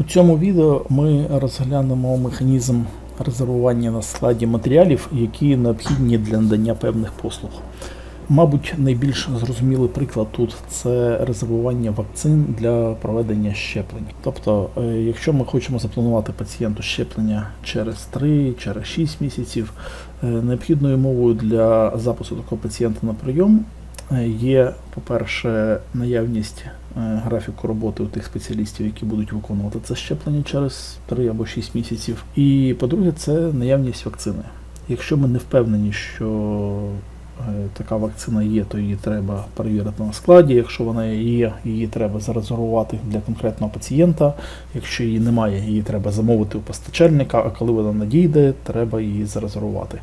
У цьому відео ми розглянемо механізм резервування на складі матеріалів, які необхідні для надання певних послуг. Мабуть, найбільш зрозумілий приклад тут це резервування вакцин для проведення щеплень. Тобто, е, якщо ми хочемо запланувати пацієнту щеплення через 3, через 6 місяців, е, необхідною мовою для запису такого пацієнта на прийом е, є, по-перше, наявність графіку роботи у тих спеціалістів, які будуть виконувати це щеплення через 3 або 6 місяців. І по-друге, це наявність вакцини. Якщо ми не впевнені, що е, така вакцина є, то її треба перевірити на складі. Якщо вона є, її треба зарезервувати для конкретного пацієнта. Якщо її немає, її треба замовити у постачальника, а коли вона надійде, треба її зарезервувати.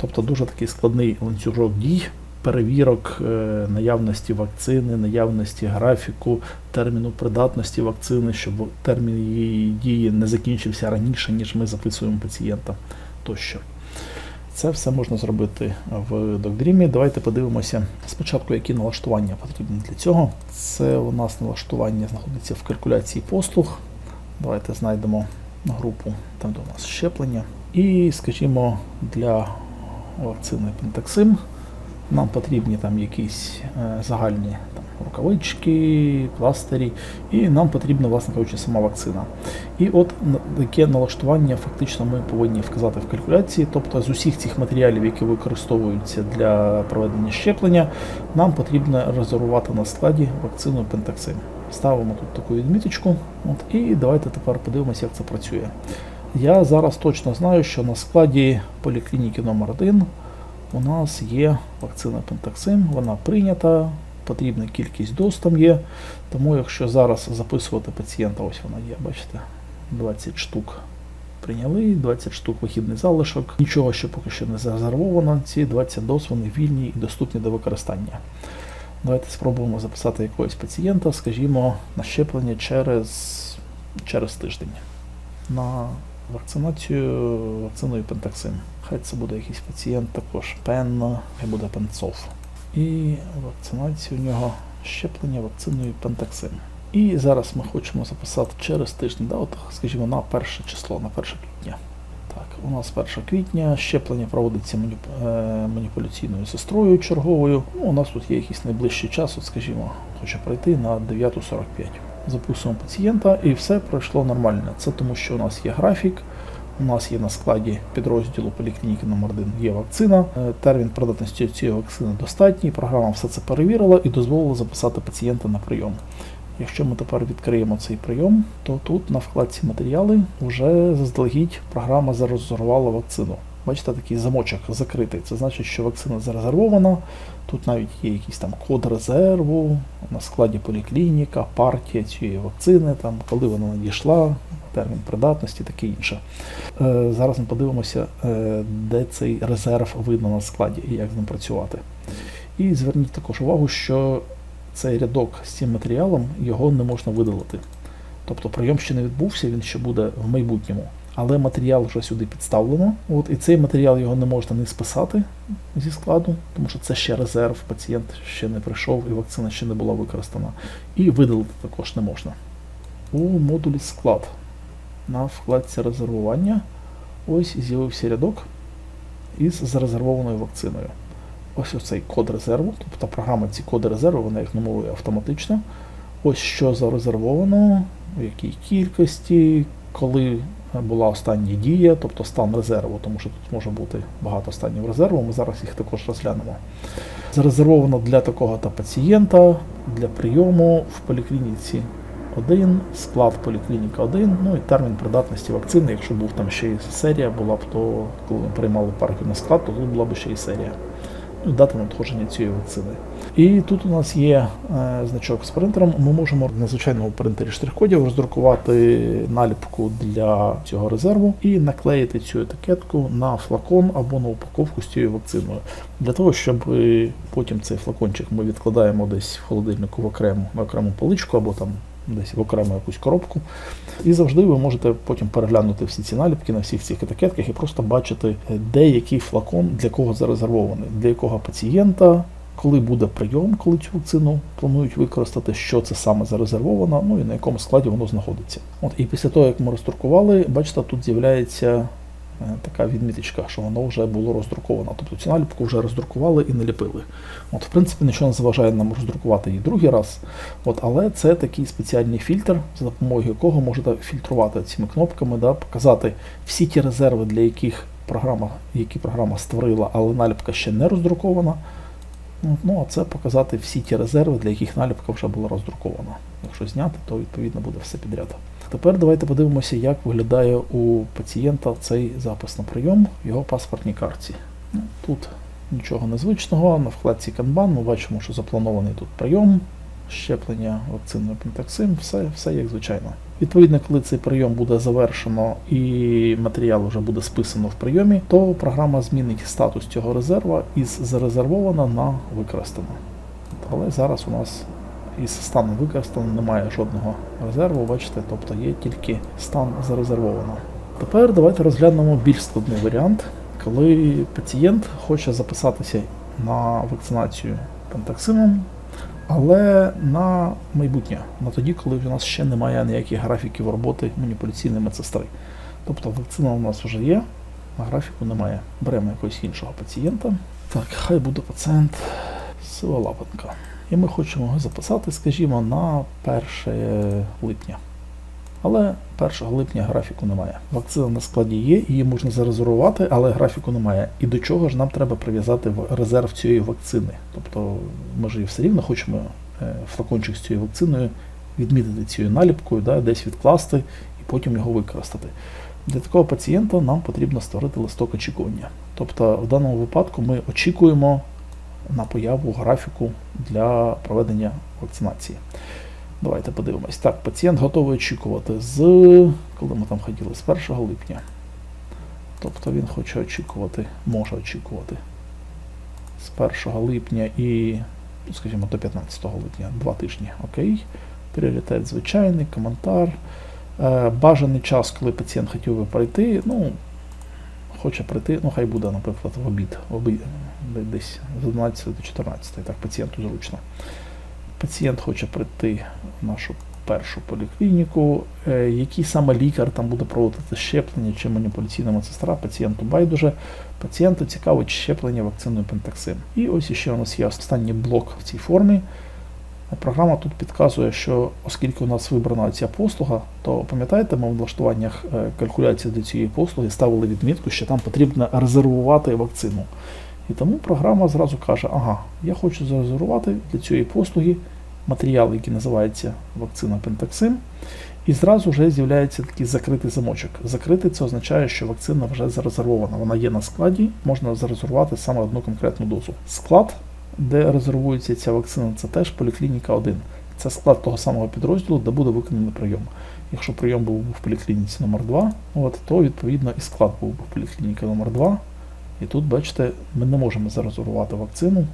Тобто дуже такий складний ланцюжок дій. Перевірок е, наявності вакцини, наявності графіку, терміну придатності вакцини, щоб термін її дії не закінчився раніше, ніж ми записуємо пацієнта тощо. Це все можна зробити в Докдрімі. Давайте подивимося спочатку, які налаштування потрібні для цього. Це у нас налаштування знаходиться в калькуляції послуг. Давайте знайдемо групу там, де у нас щеплення. І, скажімо, для вакцини Пентаксим нам потрібні там якісь е, загальні там, рукавички, пластирі, і нам потрібна, власне кажучи, сама вакцина. І от таке налаштування фактично ми повинні вказати в калькуляції. Тобто з усіх цих матеріалів, які використовуються для проведення щеплення, нам потрібно резервувати на складі вакцину Пентаксим. Ставимо тут таку відміточку. От, і давайте тепер подивимося, як це працює. Я зараз точно знаю, що на складі поліклініки номер 1 у нас є вакцина Пентаксим, вона прийнята, потрібна кількість доз там є. Тому якщо зараз записувати пацієнта, ось вона є, бачите, 20 штук прийняли, 20 штук вихідний залишок. Нічого ще поки що не зарезервовано. Ці 20 доз вони вільні і доступні до використання. Давайте спробуємо записати якогось пацієнта, скажімо, на щеплення через, через тиждень. На вакцинацію вакциною Пентаксим. Хай це буде якийсь пацієнт також пен, хай буде пенцов. І вакцинація у нього щеплення вакциною Пентаксим. І зараз ми хочемо записати через тиждень, да, от, скажімо, на перше число, на 1 квітня. Так, у нас 1 квітня щеплення проводиться маніп- е, маніпуляційною сестрою черговою. Ну, у нас тут є якийсь найближчий час, от, скажімо, хоче пройти на 9.45. Записуємо пацієнта і все пройшло нормально. Це тому, що у нас є графік, у нас є на складі підрозділу поліклініки номер 1 є вакцина. Е, Термін придатності цієї вакцини достатній. Програма все це перевірила і дозволила записати пацієнта на прийом. Якщо ми тепер відкриємо цей прийом, то тут на вкладці матеріали вже заздалегідь програма зарезервувала вакцину. Бачите, такий замочок закритий. Це значить, що вакцина зарезервована. Тут навіть є якийсь там код резерву, на складі поліклініка, партія цієї вакцини, там, коли вона надійшла, термін придатності, таке інше. Е, зараз ми подивимося, е, де цей резерв видно на складі і як з ним працювати. І зверніть також увагу, що цей рядок з цим матеріалом його не можна видалити. Тобто прийом ще не відбувся, він ще буде в майбутньому. Але матеріал вже сюди підставлено. От, і цей матеріал його не можна не списати зі складу, тому що це ще резерв, пацієнт ще не прийшов і вакцина ще не була використана. І видалити також не можна. У модулі склад на вкладці резервування ось з'явився рядок із зарезервованою вакциною. Ось оцей код резерву, тобто програма ці коди резерву, вона їх нумерує автоматично. Ось що зарезервовано, в якій кількості, коли була остання дія, тобто стан резерву, тому що тут може бути багато станів резерву, ми зараз їх також розглянемо. Зарезервовано для такого-то пацієнта, для прийому в поліклініці 1, склад поліклініка 1, ну і термін придатності вакцини. Якщо був там ще і серія, була б, то коли ми приймали на склад, то тут була б ще і серія. Ну, і дата надходження цієї вакцини. І тут у нас є е, значок з принтером. Ми можемо на звичайному принтері штрих-кодів роздрукувати наліпку для цього резерву і наклеїти цю етикетку на флакон або на упаковку з цією вакциною. Для того, щоб е, потім цей флакончик ми відкладаємо десь в холодильнику в окрему, на окрему поличку або там десь в окрему якусь коробку. І завжди ви можете потім переглянути всі ці наліпки на всіх цих етикетках і просто бачити, е, де який флакон для кого зарезервований, для якого пацієнта, коли буде прийом, коли цю вакцину планують використати, що це саме зарезервовано, ну і на якому складі воно знаходиться. От і після того, як ми розтуркували, бачите, тут з'являється така відміточка, що воно вже було роздруковано. Тобто цю наліпку вже роздрукували і наліпили. От, в принципі, нічого не заважає нам роздрукувати її другий раз. От, але це такий спеціальний фільтр, за допомогою якого можете фільтрувати цими кнопками, да, показати всі ті резерви, для яких програма, які програма створила, але наліпка ще не роздрукована. Ну, а це показати всі ті резерви, для яких наліпка вже була роздрукована. Якщо зняти, то відповідно буде все підряд. Тепер давайте подивимося, як виглядає у пацієнта цей запис на прийом в його паспортній карті. Ну, Тут нічого незвичного. На вкладці Kanban ми бачимо, що запланований тут прийом, щеплення вакциною Пентаксим, все, все як звичайно. Відповідно, коли цей прийом буде завершено і матеріал вже буде списано в прийомі, то програма змінить статус цього резерва із зарезервована на використано. Але зараз у нас із станом використано немає жодного резерву, бачите, тобто є тільки стан зарезервовано. Тепер давайте розглянемо більш складний варіант, коли пацієнт хоче записатися на вакцинацію пентаксимом, але на майбутнє, на тоді, коли в нас ще немає ніяких графіків роботи маніпуляційної медсестри. Тобто вакцина у нас вже є, а графіку немає. Беремо якогось іншого пацієнта. Так, хай буде пацієнт Сиволапенка. І ми хочемо його записати, скажімо, на 1 липня. Але 1 липня графіку немає. Вакцина на складі є, її можна зарезервувати, але графіку немає. І до чого ж нам треба прив'язати резерв цієї вакцини? Тобто ми ж її все рівно хочемо е, флакончик з цією вакциною відмітити цією наліпкою, да, десь відкласти і потім його використати. Для такого пацієнта нам потрібно створити листок очікування. Тобто, в даному випадку ми очікуємо на появу графіку для проведення вакцинації. Давайте подивимось. Так, пацієнт готовий очікувати з. Коли ми там хотіли? З 1 липня. Тобто він хоче очікувати, може очікувати з 1 липня і, скажімо, до 15 липня, два тижні. Окей. Пріоритет звичайний, коментар. Е, Бажаний час, коли пацієнт хотів би прийти, ну, хоче прийти, ну хай буде, наприклад, в обід, в обід десь з 11 до 14, так пацієнту зручно. Пацієнт хоче прийти в нашу першу поліклініку. Е, Який саме лікар там буде проводити щеплення чи маніпуляційна медсестра, пацієнту байдуже. Пацієнту цікавить щеплення вакциною Пентаксим. І ось ще у нас є останній блок в цій формі. Програма тут підказує, що оскільки у нас вибрана ця послуга, то пам'ятаєте, ми в влаштуваннях е, калькуляції до цієї послуги ставили відмітку, що там потрібно резервувати вакцину. І тому програма зразу каже, ага, я хочу зарезервувати для цієї послуги матеріал, який називається вакцина Пентаксим. І зразу вже з'являється такий закритий замочок. Закритий це означає, що вакцина вже зарезервована. Вона є на складі, можна зарезервувати саме одну конкретну дозу. Склад, де резервується ця вакцина, це теж поліклініка 1. Це склад того самого підрозділу, де буде виконаний прийом. Якщо прийом був в поліклініці номер 2 от, то відповідно і склад був в поліклініці номер 2 І тут, бачите, ми не можемо зарезервувати вакцину,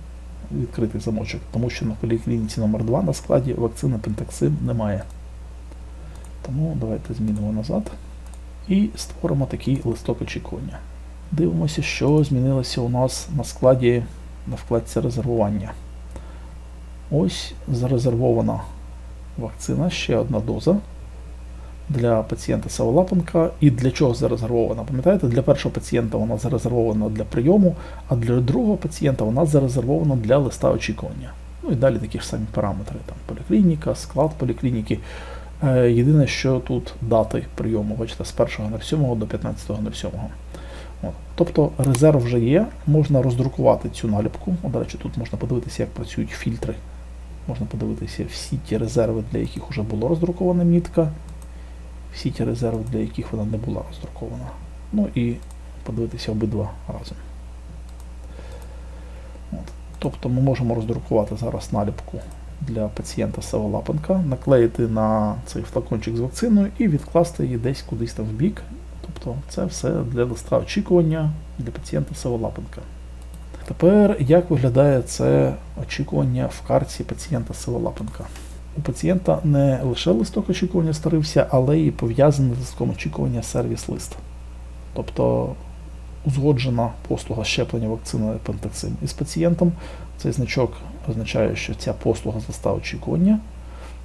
відкритий замочок, тому що на поліклініці номер 2 на складі вакцини Пентаксим немає. Тому давайте змінимо назад і створимо такий листок очікування. Дивимося, що змінилося у нас на складі на вкладці резервування. Ось зарезервована вакцина, ще одна доза для пацієнта Саволапенка. І для чого зарезервована? Пам'ятаєте, для першого пацієнта вона зарезервована для прийому, а для другого пацієнта вона зарезервована для листа очікування. Ну і далі такі ж самі параметри. Там поліклініка, склад поліклініки. Е, Єдине, що тут дати прийому, бачите, з 1.07 до 15.07. Тобто резерв вже є, можна роздрукувати цю наліпку. О, До речі, тут можна подивитися, як працюють фільтри. Можна подивитися всі ті резерви, для яких вже була роздрукована мітка, всі ті резерви, для яких вона не була роздрукована. Ну і подивитися обидва разом. От. Тобто ми можемо роздрукувати зараз наліпку для пацієнта Саволапенка, наклеїти на цей флакончик з вакциною і відкласти її десь кудись там в бік. Тобто це все для листа очікування для пацієнта Саволапенка. Тепер як виглядає це очікування в карті пацієнта Сиволапенка? У пацієнта не лише листок очікування створився, але і пов'язаний з листком очікування сервіс-лист. Тобто узгоджена послуга щеплення вакциною Пентаксим із пацієнтом. Цей значок означає, що ця послуга застав очікування.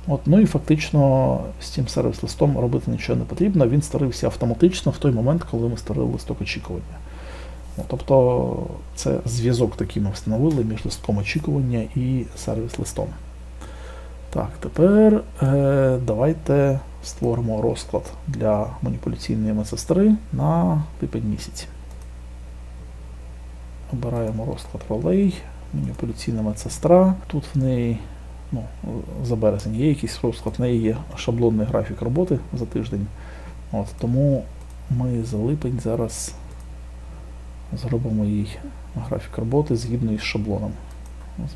От, ну і фактично з цим сервіс-листом робити нічого не потрібно. Він старився автоматично в той момент, коли ми старили листок очікування. Ну, тобто це зв'язок такий ми встановили між листком очікування і сервіс-листом. Так, тепер е, давайте створимо розклад для маніпуляційної медсестри на липень місяць. Обираємо розклад ролей, маніпуляційна медсестра. Тут в неї ну, за березень є якийсь розклад, в неї є шаблонний графік роботи за тиждень. От, тому ми за липень зараз зробимо їй графік роботи згідно із шаблоном.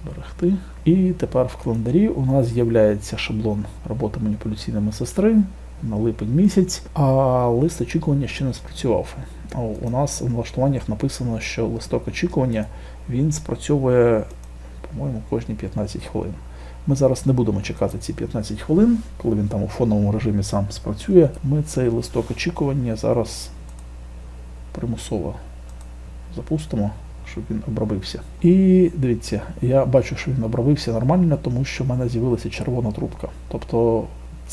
Зберегти. І тепер в календарі у нас з'являється шаблон роботи маніпуляційної медсестри на липень місяць, а лист очікування ще не спрацював. У нас в налаштуваннях написано, що листок очікування він спрацьовує, по-моєму, кожні 15 хвилин. Ми зараз не будемо чекати ці 15 хвилин, коли він там у фоновому режимі сам спрацює. Ми цей листок очікування зараз примусово запустимо, щоб він обробився. І дивіться, я бачу, що він обробився нормально, тому що в мене з'явилася червона трубка. Тобто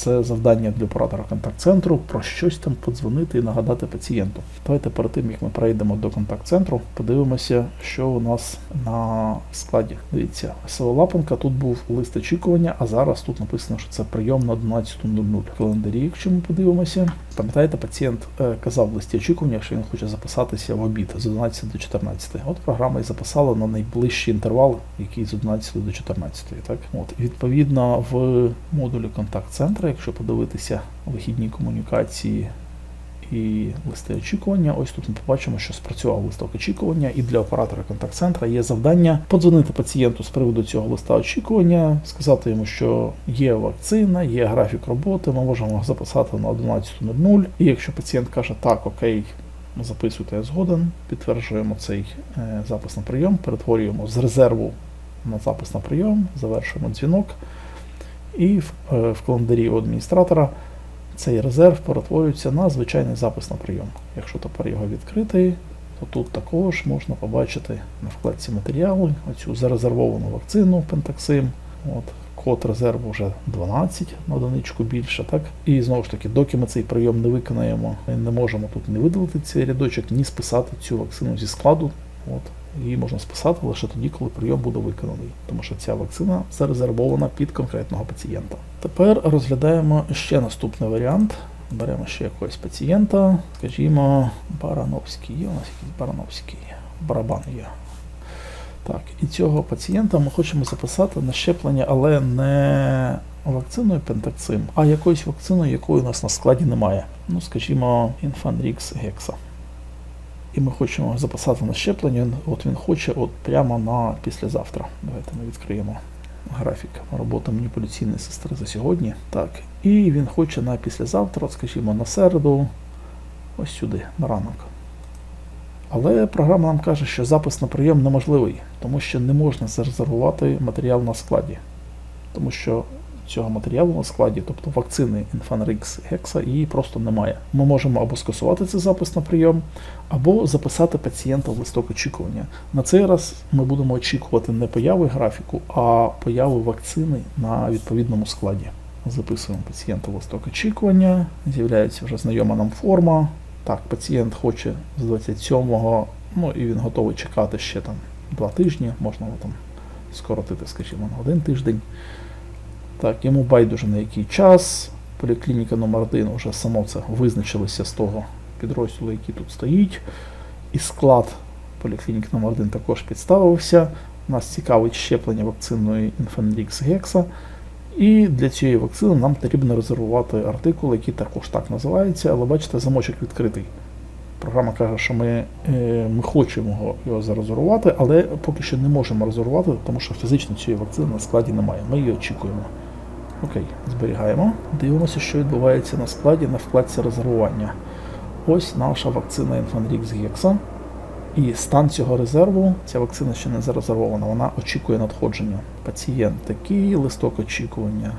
це завдання для оператора контакт-центру про щось там подзвонити і нагадати пацієнту. Давайте перед тим, як ми перейдемо до контакт-центру, подивимося, що у нас на складі. Дивіться, село Лапенка тут був лист очікування, а зараз тут написано, що це прийом на 11.00. В календарі, якщо ми подивимося, пам'ятаєте, пацієнт е, казав в листі очікування, що він хоче записатися в обід з 11 до 14. От програма і записала на найближчий інтервал, який з 11 до 14. Так? От, відповідно в модулі контакт-центра, якщо подивитися вихідні комунікації і листи очікування. Ось тут ми побачимо, що спрацював листок очікування, і для оператора контакт-центра є завдання подзвонити пацієнту з приводу цього листа очікування, сказати йому, що є вакцина, є графік роботи, ми можемо записати на 11.00. І якщо пацієнт каже так, окей. Записуйте, я згоден, підтверджуємо цей е, запис на прийом, перетворюємо з резерву на запис на прийом, завершуємо дзвінок. І в, е, в календарі у адміністратора цей резерв перетворюється на звичайний запис на прийом. Якщо тепер його відкрити, то тут також можна побачити на вкладці матеріали оцю зарезервовану вакцину Пентаксим. От, код резерву вже 12 на одиничку більше. так? І знову ж таки, доки ми цей прийом не виконаємо, ми не можемо тут не видалити цей рядочок, ні списати цю вакцину зі складу. От. Її можна списати лише тоді, коли прийом буде виконаний, тому що ця вакцина зарезервована під конкретного пацієнта. Тепер розглядаємо ще наступний варіант. Беремо ще якогось пацієнта, скажімо, Барановський. Є у нас якийсь Барановський. Барабан є. Так, і цього пацієнта ми хочемо записати на щеплення, але не вакциною Пентаксим, а якоюсь вакциною, якої у нас на складі немає. Ну, скажімо, Infanrix Hexa. І ми хочемо записати на щеплення. От він хоче от прямо на післязавтра. Давайте ми відкриємо графік роботи маніпуляційної сестри за сьогодні. Так, і він хоче на післязавтра, скажімо, на середу, ось сюди, на ранок. Але програма нам каже, що запис на прийом неможливий, тому що не можна зарезервувати матеріал на складі. Тому що цього матеріалу на складі, тобто вакцини Infanrix Hexa, її просто немає. Ми можемо або скасувати цей запис на прийом, або записати пацієнта в листок очікування. На цей раз ми будемо очікувати не появи графіку, а появи вакцини на відповідному складі. Записуємо пацієнта в листок очікування, з'являється вже знайома нам форма. Так, пацієнт хоче з 27-го, ну і він готовий чекати ще там два тижні, можна там скоротити, скажімо, на один тиждень. Так, йому байдуже на який час. Поліклініка номер 1 вже само це визначилося з того підрозділу, який тут стоїть. І склад поліклініки номер 1 також підставився. Нас цікавить щеплення вакциною Infanrix Hexa. І для цієї вакцини нам потрібно резервувати артикул, який також так називається, але бачите, замочок відкритий. Програма каже, що ми, е, ми хочемо його зарезервувати, але поки що не можемо резервувати, тому що фізично цієї вакцини на складі немає. Ми її очікуємо. Окей, зберігаємо. Дивимося, що відбувається на складі на вкладці резервування. Ось наша вакцина Infanrix Hexa. І стан цього резерву, ця вакцина ще не зарезервована, вона очікує надходження. Пацієнт такий, листок очікування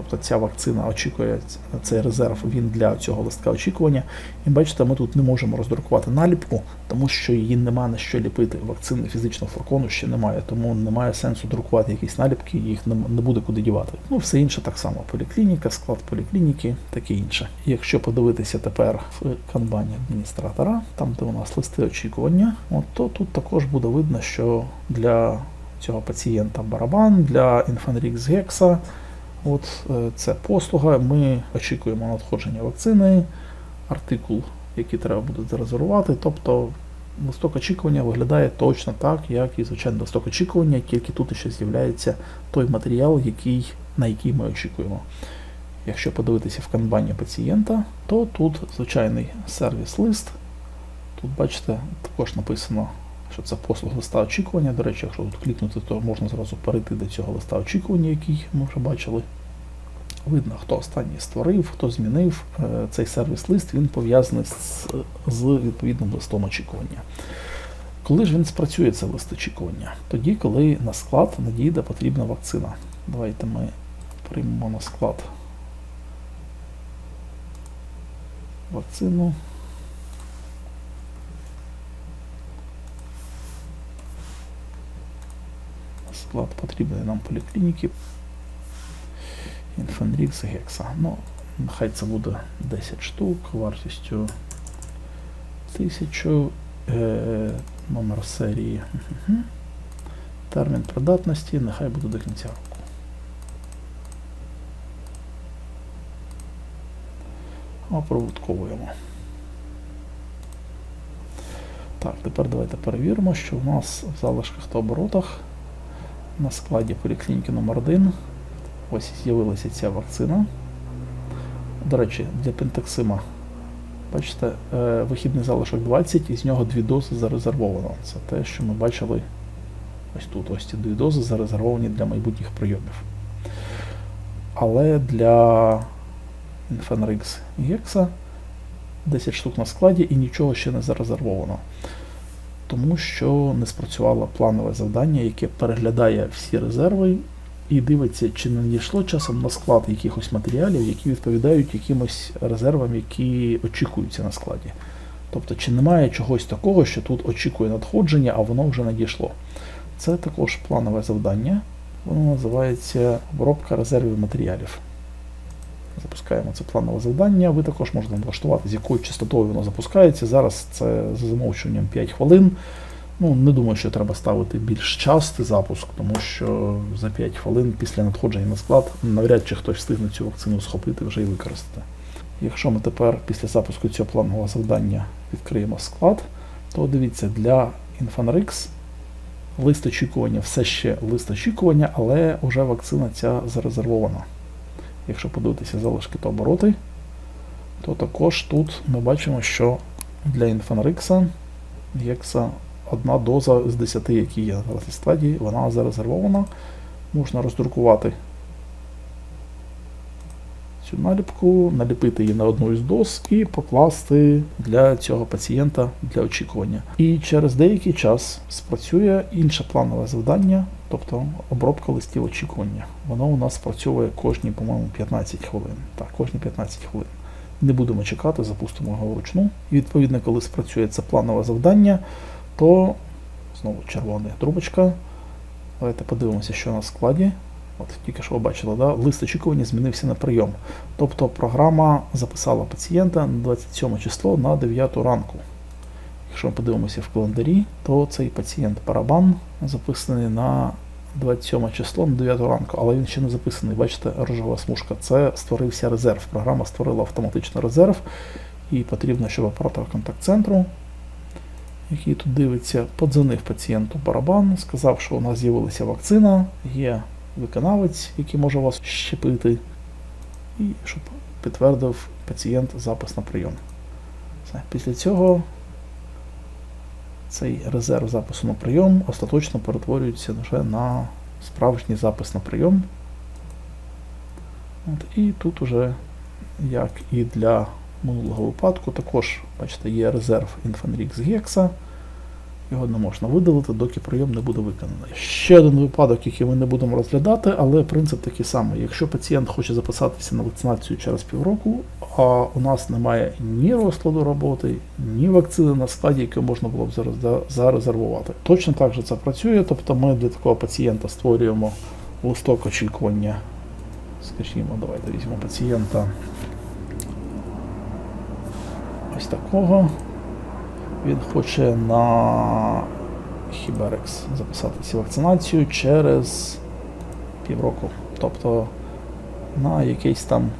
Тобто ця вакцина очікує цей резерв, він для цього листка очікування. І бачите, ми тут не можемо роздрукувати наліпку, тому що її нема на що ліпити. Вакцини фізичного флакону ще немає, тому немає сенсу друкувати якісь наліпки, їх не, не буде куди дівати. Ну, все інше так само. Поліклініка, склад поліклініки, таке інше. Якщо подивитися тепер в канбані адміністратора, там де у нас листи очікування, от то тут також буде видно, що для цього пацієнта барабан, для Infanrix Гекса. От е, це послуга. Ми очікуємо надходження вакцини, артикул, який треба буде зарезервувати. Тобто листок очікування виглядає точно так, як і звичайний листок очікування, тільки тут ще з'являється той матеріал, який, на який ми очікуємо. Якщо подивитися в канбані пацієнта, то тут звичайний сервіс-лист. Тут, бачите, також написано, що це послуга листа очікування. До речі, якщо тут клікнути, то можна зразу перейти до цього листа очікування, який ми вже бачили. Видно, хто останній створив, хто змінив Е, цей сервіс-лист, він пов'язаний з, з відповідним листом очікування. Коли ж він спрацює цей лист очікування? Тоді, коли на склад надійде потрібна вакцина. Давайте ми приймемо на склад вакцину. Склад потрібний нам поліклініки. Інфенрікс Гекса. Ну, нехай це буде 10 штук вартістю 1000. Е, номер серії. Мгм. Термін придатності, нехай буде до кінця року. Оприбутковуємо. Так, тепер давайте перевіримо, що у нас в залишках та оборотах на складі поліклініки номер 1 ось з'явилася ця вакцина. До речі, для пентаксима, бачите, е, вихідний залишок 20, і з нього дві дози зарезервовано. Це те, що ми бачили ось тут. Ось ці дві дози зарезервовані для майбутніх прийомів. Але для Infenrix Гекса 10 штук на складі і нічого ще не зарезервовано. Тому що не спрацювало планове завдання, яке переглядає всі резерви і дивиться, чи не надійшло часом на склад якихось матеріалів, які відповідають якимось резервам, які очікуються на складі. Тобто, чи немає чогось такого, що тут очікує надходження, а воно вже надійшло. Це також планове завдання. Воно називається обробка резервів матеріалів. Запускаємо це планове завдання. Ви також можете налаштувати, з якою частотою воно запускається. Зараз це за замовчуванням 5 хвилин. Ну, не думаю, що треба ставити більш частий запуск, тому що за 5 хвилин після надходження на склад навряд чи хтось встигне цю вакцину схопити вже і використати. Якщо ми тепер після запуску цього планового завдання відкриємо склад, то дивіться, для Infanrix лист очікування все ще лист очікування, але вже вакцина ця зарезервована. Якщо подивитися залишки та обороти, то також тут ми бачимо, що для інфанрикса Гекса одна доза з 10, які є на цій стадії, вона зарезервована. Можна роздрукувати цю наліпку, наліпити її на одну із доз і покласти для цього пацієнта для очікування. І через деякий час спрацює інше планове завдання, тобто обробка листів очікування. Воно у нас спрацьовує кожні, по-моєму, 15 хвилин. Так, кожні 15 хвилин. Не будемо чекати, запустимо його вручну. І відповідно, коли спрацює це планове завдання, то знову червона трубочка. Давайте подивимося, що на складі. От Тільки що ви бачили, да? лист очікування змінився на прийом. Тобто програма записала пацієнта на 27 число на 9 ранку. Якщо ми подивимося в календарі, то цей пацієнт Парабан записаний на 27 число на 9 ранку, але він ще не записаний. Бачите, рожева смужка. Це створився резерв. Програма створила автоматично резерв, і потрібно, щоб оператор контакт-центру який тут дивиться, подзвонив пацієнту барабан, сказав, що у нас з'явилася вакцина, є виконавець, який може вас щепити, і щоб підтвердив пацієнт запис на прийом. Все. Після цього цей резерв запису на прийом остаточно перетворюється вже на справжній запис на прийом. От, І тут уже, як і для минулого випадку, також, бачите, є резерв Infanrix Гекса, Його не можна видалити, доки прийом не буде виконаний. Ще один випадок, який ми не будемо розглядати, але принцип такий самий. Якщо пацієнт хоче записатися на вакцинацію через півроку, а у нас немає ні розкладу роботи, ні вакцини на складі, яку можна було б зарезервувати. Точно так же це працює. Тобто ми для такого пацієнта створюємо листок очікування. Скажімо, давайте візьмемо пацієнта ось такого. Він хоче на Хіберекс записатися вакцинацію через півроку. Тобто на якийсь там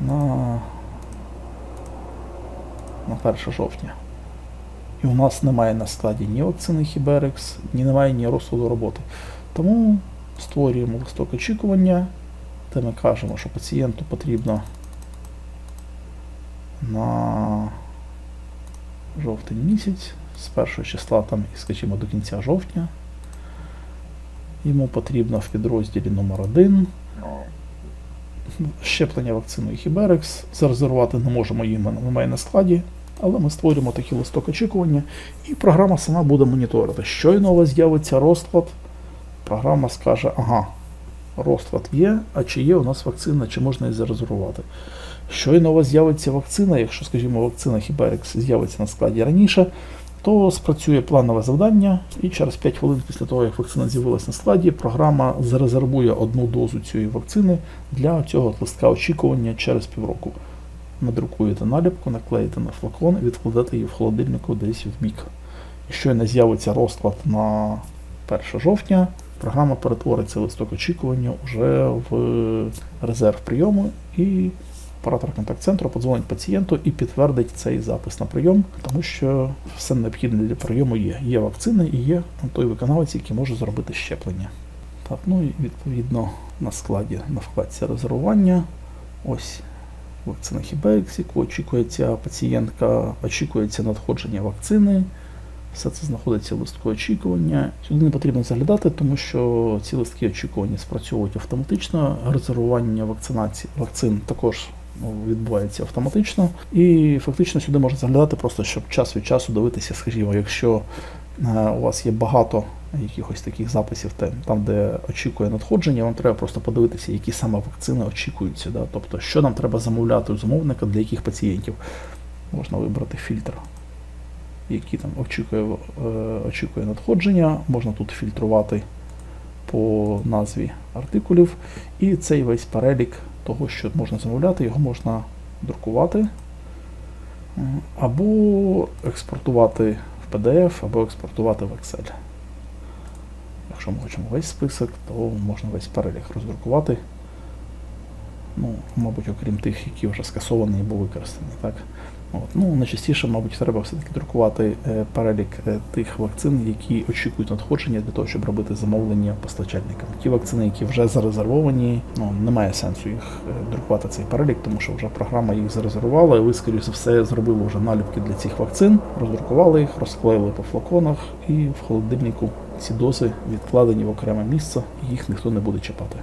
на, на 1 жовтня. І у нас немає на складі ні вакцини Хіберекс, ні немає ні розкладу роботи. Тому створюємо листок очікування, де ми кажемо, що пацієнту потрібно на жовтень місяць, з першого числа там, скажімо, до кінця жовтня. Йому потрібно в підрозділі номер 1 щеплення вакциною Хіберекс. Зарезервувати не можемо їм, немає на складі, але ми створюємо такий листок очікування, і програма сама буде моніторити. Щойно у вас з'явиться розклад, програма скаже, ага, розклад є, а чи є у нас вакцина, чи можна її зарезервувати. Щойно у вас з'явиться вакцина, якщо, скажімо, вакцина Хіберекс з'явиться на складі раніше, то спрацює планове завдання, і через 5 хвилин після того, як вакцина з'явилася на складі, програма зарезервує одну дозу цієї вакцини для цього листка очікування через півроку. Надрукуєте наліпку, наклеїте на флакон і відкладете її в холодильнику десь в бік. І щойно з'явиться розклад на 1 жовтня, програма перетворить цей листок очікування вже в резерв прийому і оператор контакт-центру подзвонить пацієнту і підтвердить цей запис на прийом, тому що все необхідне для прийому є. Є вакцини і є той виконавець, який може зробити щеплення. Так, ну і відповідно на складі на вкладці резервування. Ось вакцина Хібекс, яку очікується пацієнтка, очікується надходження вакцини. Все це знаходиться в листку очікування. Сюди не потрібно заглядати, тому що ці листки очікування спрацьовують автоматично. Резервування вакцинації вакцин також відбувається автоматично. І фактично сюди можна заглядати просто, щоб час від часу дивитися, скажімо, якщо е, у вас є багато якихось таких записів, там, де очікує надходження, вам треба просто подивитися, які саме вакцини очікуються. Да? Тобто, що нам треба замовляти у замовника для яких пацієнтів. Можна вибрати фільтр які там очікує, е, очікує надходження. Можна тут фільтрувати по назві артикулів. І цей весь перелік того, що можна замовляти, його можна друкувати або експортувати в PDF, або експортувати в Excel. Якщо ми хочемо весь список, то можна весь перелік роздрукувати. Ну, мабуть, окрім тих, які вже скасовані або використані. Так? От. Ну, найчастіше, мабуть, треба все-таки друкувати е, перелік е, тих вакцин, які очікують надходження для того, щоб робити замовлення постачальникам. Ті вакцини, які вже зарезервовані, ну немає сенсу їх е, друкувати цей перелік, тому що вже програма їх зарезервувала, і ви, скоріше за все, зробили вже наліпки для цих вакцин, роздрукували їх, розклеїли по флаконах, і в холодильнику ці дози відкладені в окреме місце, і їх ніхто не буде чіпати.